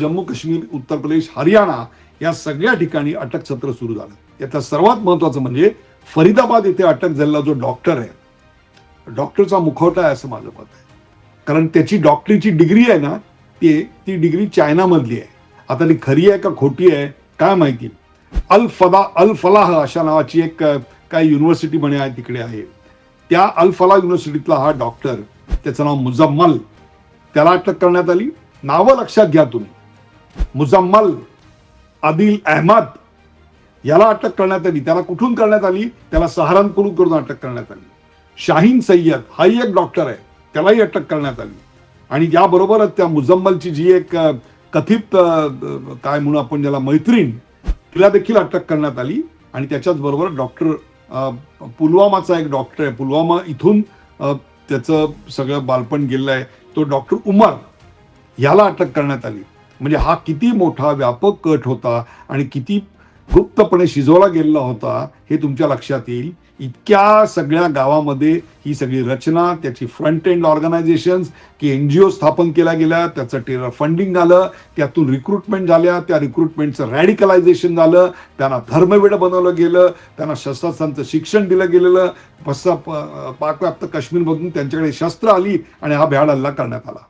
जम्मू काश्मीर उत्तर प्रदेश हरियाणा या सगळ्या ठिकाणी अटक सत्र सुरू झालं. यातलं सर्वात महत्वाचं म्हणजे फरीदाबाद येथे अटक झालेला जो डॉक्टर आहे डॉक्टरचा मुखवटा आहे असं माझं मत आहे. कारण त्याची डॉक्टरीची डिग्री आहे ना ती ती डिग्री चायनामधली आहे. आता ती खरी आहे का खोटी आहे काय माहिती. अल फदा अल फलाह अशा नावाची एक काय युनिव्हर्सिटी म्हणे आहे तिकडे आहे. त्या अल फलाह युनिव्हर्सिटीतला हा डॉक्टर त्याचं नाव मुजम्मल त्याला अटक करण्यात आली. नावं लक्षात घ्या तुम्ही. मुजम्मल आदिल अहमद याला अटक करण्यात आली. त्याला कुठून करण्यात आली? त्याला सहारनपूर करून अटक करण्यात आली. शाहीन सय्यद हाही एक डॉक्टर आहे. त्यालाही अटक करण्यात आली. आणि याबरोबरच त्या मुजम्मलची जी एक कथित काय म्हणू आपण ज्याला मैत्रीण तिला देखील अटक करण्यात आली. आणि त्याच्याच बरोबर डॉक्टर पुलवामाचा एक डॉक्टर आहे. पुलवामा इथून त्याचं सगळं बालपण गेलेलं आहे. तो डॉक्टर उमर याला अटक करण्यात आली. म्हणजे हा किती मोठा व्यापक कट होता आणि किती गुप्तपणे शिजवला गेलेला होता हे तुमच्या लक्षात येईल. इतक्या सगळ्या गावामध्ये ही सगळी रचना त्याची फ्रंट एंड ऑर्गनायझेशन की एन जी ओ स्थापन केल्या गेल्या त्याचं टेरर फंडिंग झालं त्यातून रिक्रुटमेंट झाल्या त्या रिक्रुटमेंटचं रॅडिकलायझेशन झालं त्यांना धर्मवेड बनवलं गेलं त्यांना शस्त्रास्त्रांचं शिक्षण दिलं गेलेलं पाकव्याप्त काश्मीरमधून त्यांच्याकडे शस्त्र आली आणि हा भ्याड हल्ला करण्यात आला.